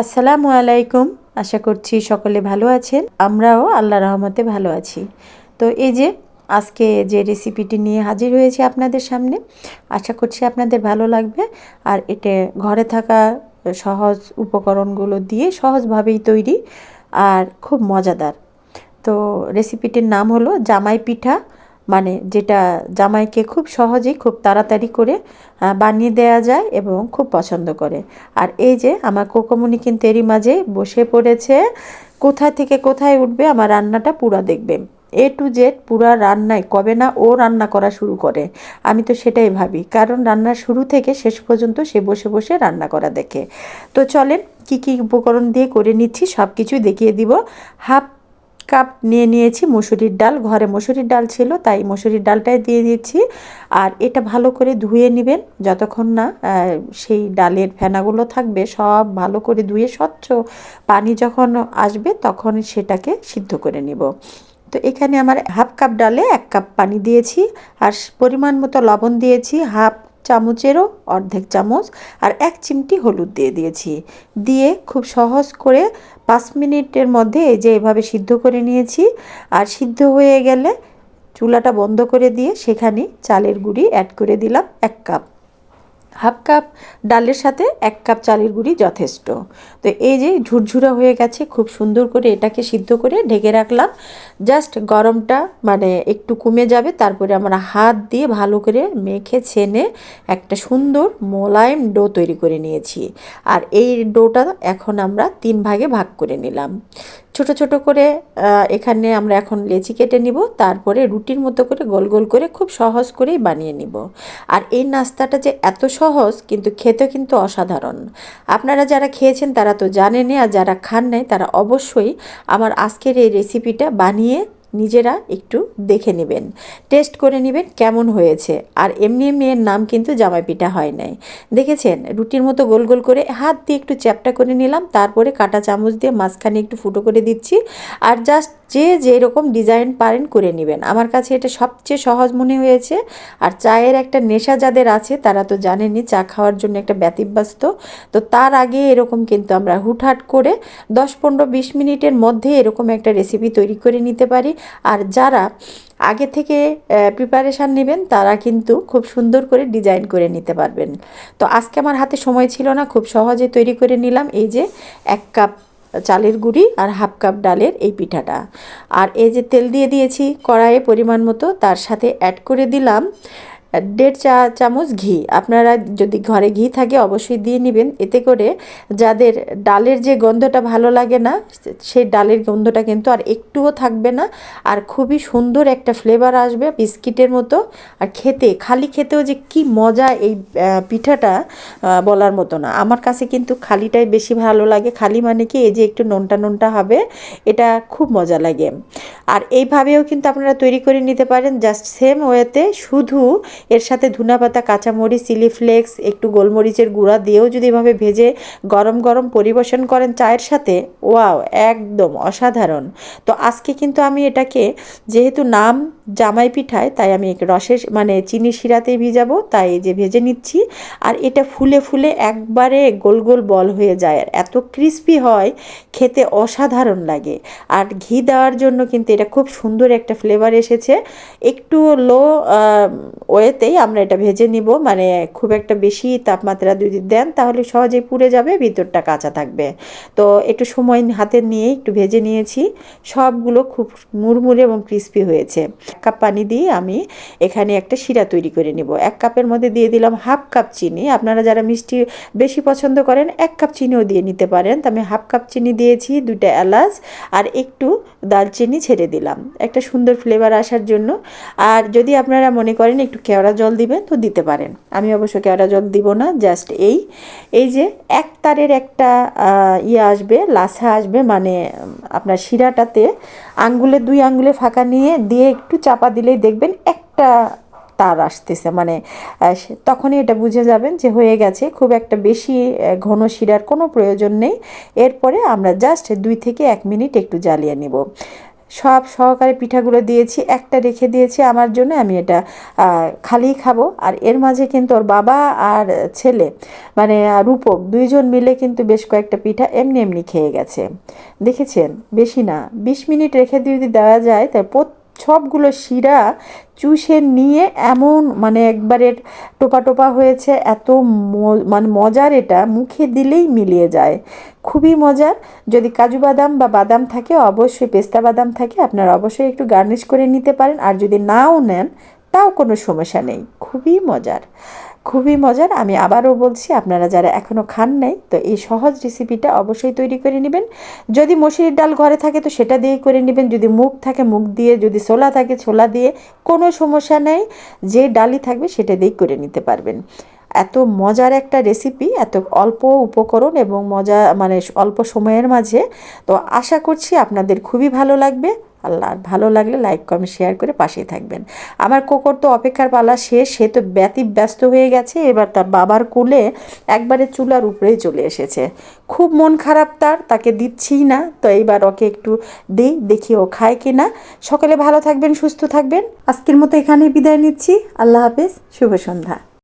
আসসালামু আলাইকুম। আশা করছি সকলে ভালো আছেন। আমরাও আল্লাহ রহমতে ভালো আছি। তো এই যে আজকে যে রেসিপিটি নিয়ে হাজির হয়েছে আপনাদের সামনে, আশা করছি আপনাদের ভালো লাগবে। আর এটা ঘরে থাকা সহজ উপকরণগুলো দিয়ে সহজভাবেই তৈরি আর খুব মজাদার। তো রেসিপিটির নাম হলো জামাই পিঠা। মানে যেটা জামাইকে খুব সহজেই খুব তাড়াতাড়ি করে বানিয়ে দেওয়া যায় এবং খুব পছন্দ করে। আর এই যে আমার কোকোমনি কিন্তু এরই মাঝে বসে পড়েছে কোথায় থেকে কোথায় উঠবে আমার রান্নাটা পুরা দেখবে। এ টু জেড পুরা রান্নায় কবে না ও রান্না করা শুরু করে। আমি তো সেটাই ভাবি, কারণ রান্নার শুরু থেকে শেষ পর্যন্ত সে বসে বসে রান্না করা দেখে। তো চলেন কি কি উপকরণ দিয়ে করে নিচ্ছি সব কিছুই দেখিয়ে দিব। হাফ কাপ নিয়ে নিয়েছি, মুসুরির ডাল। ঘরে মুসুরির ডাল ছিল, তাই মুসুরির ডালটাই দিয়ে দিয়েছি আর এটা ভালো করে ধুয়ে নেবেন। যতক্ষণ না সেই ডালের ফেনাগুলো থাকবে, সব ভালো করে ধুয়ে স্বচ্ছ পানি যখন আসবে, তখন সেটাকে সিদ্ধ করে নিব। তো এখানে আমার হাফ কাপ ডালে এক কাপ পানি দিয়েছি। আর পরিমাণ মতো লবণ দিয়েছি, হাফ চামচেরও অর্ধেক চামচ। আর এক চিমটি হলুদ দিয়ে দিয়েছি। দিয়ে খুব সহজ করে পাঁচ মিনিটের মধ্যে এই যে এভাবে সিদ্ধ করে নিয়েছি। আর সিদ্ধ হয়ে গেলে চুলাটা বন্ধ করে দিয়ে সেখানে চালের গুঁড়ি অ্যাড করে দিলাম এক কাপ। হাফ কাপ ডালের সাথে এক কাপ চালের গুঁড়ি যথেষ্ট। তো এই যে ঝুরঝুরা হয়ে গেছে, খুব সুন্দর করে এটাকে সিদ্ধ করে ঢেকে রাখলাম। জাস্ট গরমটা মানে একটু কমে যাবে, তারপরে আমরা হাত দিয়ে ভালো করে মেখে, ছেনে একটা সুন্দর মোলায়েম ডো তৈরি করে নিয়েছি। আর এই ডোটা এখন আমরা তিন ভাগে ভাগ করে নিলাম। ছোট ছোট করে এখানে আমরা এখন লেচি কেটে নিব, তারপরে রুটির মতো করে গোল গোল করে খুব সহজ করেই বানিয়ে নিব। আর এই নাস্তাটা যে এত সহজ, কিন্তু খেতে কিন্তু অসাধারণ। আপনারা যারা খেয়েছেন, তারা তো জানেনই, আর যারা খান নাই, তারা অবশ্যই আমার আজকের এই রেসিপিটা বানিয়ে নিজেরা একটু দেখে নেবেন। টেস্ট করে নেবেন কেমন হয়েছে। আর এমনি এমনি এর নাম কিন্তু জামাই পিঠা হয় নাই। দেখেছেন? রুটির মতো গোল গোল করে হাত দিয়ে একটু চ্যাপটা করে নিলাম, তারপরে কাটা চামচ দিয়ে মাঝখানে একটু ফুটো করে দিচ্ছি। আর জাস্ট যে যেরকম ডিজাইন পারেন করে নেবেন। আমার কাছে এটা সবচেয়ে সহজ মনে হয়েছে। আর চায়ের একটা নেশা যাদের আছে, তারা তো জানেনই চা খাওয়ার জন্য একটা ব্যতিব্যস্ত। তো তার আগে এরকম কিন্তু আমরা হুটহাট করে দশ পনেরো বিশ মিনিটের মধ্যে এরকম একটা রেসিপি তৈরি করে নিতে পারি। আর যারা আগে থেকে প্রিপারেশান নেবেন, তারা কিন্তু খুব সুন্দর করে ডিজাইন করে নিতে পারবেন। তো আজকে আমার হাতে সময় ছিল না, খুব সহজে তৈরি করে নিলাম এই যে এক কাপ চালের গুঁড়ি আর হাফ কাপ ডালের এই পিঠাটা। আর এই যে তেল দিয়ে দিয়েছি কড়াইয়ে পরিমাণ মতো, তার সাথে অ্যাড করে দিলাম দেড় চা চামচ ঘি। আপনারা যদি ঘরে ঘি থাকে অবশ্যই দিয়ে নেবেন। এতে করে যাদের ডালের যে গন্ধটা ভালো লাগে না সেই ডালের গন্ধটা কিন্তু আর একটুও থাকবে না। আর খুবই সুন্দর একটা ফ্লেভার আসবে বিস্কিটের মতো। আর খেতে, খালি খেতেও যে কি মজা এই পিঠাটা বলার মতো না। আমার কাছে কিন্তু খালিটাই বেশি ভালো লাগে। খালি মানে কি, এই যে একটু নোনটা নোনটা হবে, এটা খুব মজা লাগে। আর এইভাবেও কিন্তু আপনারা তৈরি করে নিতে পারেন। জাস্ট সেম ওয়েতে শুধু এর সাথে ধুনা পাতা কাঁচামরিচ, চিলি ফ্লেক্স, একটু গোলমরিচের গুঁড়া দিয়েও যদি এভাবে ভেজে গরম গরম পরিবেশন করেন চায়ের সাথে, ওয়াও, একদম অসাধারণ। তো আজকে কিন্তু আমি এটাকে, যেহেতু নাম জামাই পিঠায়, তাই আমি রসের মানে চিনি শিরাতেই ভিজাবো, তাই যে ভেজে নিচ্ছি। আর এটা ফুলে ফুলে একবারে গোল গোল বল হয়ে যায়, আর এত ক্রিস্পি হয়, খেতে অসাধারণ লাগে। আর ঘি দেওয়ার জন্য কিন্তু এটা খুব সুন্দর একটা ফ্লেভার এসেছে। একটু লো ওয়েতেই আমরা এটা ভেজে নিব মানে খুব একটা বেশি তাপমাত্রা যদি দেন তাহলে সহজেই পুড়ে যাবে, ভিতরটা কাঁচা থাকবে। তো একটু সময় হাতে নিয়ে একটু ভেজে নিয়েছি, সবগুলো খুব মুড়মুড়ে এবং ক্রিস্পি হয়েছে। এক কাপ পানি দিয়ে আমি এখানে একটা শিরা তৈরি করে নিব। এক কাপের মধ্যে দিয়ে দিলাম হাফ কাপ চিনি। আপনারা যারা মিষ্টি বেশি পছন্দ করেন, এক কাপ চিনিও দিয়ে নিতে পারেন। তো আমি হাফ কাপ চিনি দিয়েছি দুটা এলাচ আর একটু দালচিনি ছেড়ে দিলাম। একটা সুন্দর ফ্লেভার আসার জন্য। আর যদি আপনারা মনে করেন একটু কেওড়া জল দিবেন তো দিতে পারেন। আমি অবশ্য কেওড়া জল দিব না জাস্ট এই। এই যে এক তারের একটা ইয়ে আসবে, লাসা আসবে মানে আপনার শিরাটাতে আঙ্গুলে, দুই আঙ্গুলে ফাঁকা নিয়ে দিয়ে একটু চাপা দিলেই দেখবেন একটা তার আসতেছে। মানে তখনই এটা বুঝে যাবেন যে হয়ে গেছে। খুব একটা বেশি ঘন শিরার কোনো প্রয়োজন নেই। এরপরে আমরা জাস্ট দুই থেকে এক মিনিট একটু জ্বালিয়ে নিব। সব সহকারে পিঠাগুলো দিয়েছি, একটা রেখে দিয়েছি আমার জন্য, আমি এটা খালি খাব। আর এর মাঝে কিন্তু ওর বাবা আর ছেলে মানে রূপক, দুইজন মিলে কিন্তু বেশ কয়েকটা পিঠা এমনি এমনি খেয়ে গেছে। দেখেছেন? বেশি না। বিশ মিনিট রেখে যদি দেওয়া যায় তাই প্রত- সবগুলো শিরা চুষে নিয়ে এমন মানে একবারে টোপা টোপা হয়েছে, এত মানে মজার এটা, মুখে দিলেই মিলিয়ে যায়। খুবই মজার। যদি কাজু বাদাম বা বাদাম থাকে, অবশ্যই পেস্তা বাদাম থাকে, আপনারা অবশ্যই একটু গার্নিশ করে নিতে পারেন। আর যদি নাও নেন, তাও কোনো সমস্যা নেই। খুবই মজার। খুবই মজার। আমি আবারও বলছি, আপনারা যারা এখনও খান নাই, তো এই সহজ রেসিপিটা অবশ্যই তৈরি করে নেবেন। যদি মসুরির ডাল ঘরে থাকে, তো সেটা দিয়েই করে নেবেন। যদি মুখ থাকে মুখ দিয়ে, যদি ছোলা থাকে, ছোলা দিয়ে, কোনো সমস্যা নেই। যে ডালই থাকবে, সেটা দিয়েই করে নিতে পারবেন। এত মজার একটা রেসিপি এত অল্প উপকরণ এবং মজা মানে অল্প সময়ের মাঝে। তো আশা করছি আপনাদের খুবই ভালো লাগবে। আল্লাহ। ভালো লাগলে লাইক কমেন্ট শেয়ার করে পাশেই থাকবেন। আমার কোকর তো অপেক্ষার পালা শেষ, সে তো ব্যতি ব্যস্ত হয়ে গেছে, এবার তার বাবার কোলে একবারে চুলার উপরেই চলে এসেছে। খুব মন খারাপ তার, তাকে দিচ্ছি না, তো এইবার ওকে একটু দিই, দেখি ও খায় কি না সকালে ভালো থাকবেন, সুস্থ থাকবেন। আজকের মতো এখানেই বিদায় নিচ্ছি। আল্লাহ হাফেজ, শুভ সন্ধ্যা।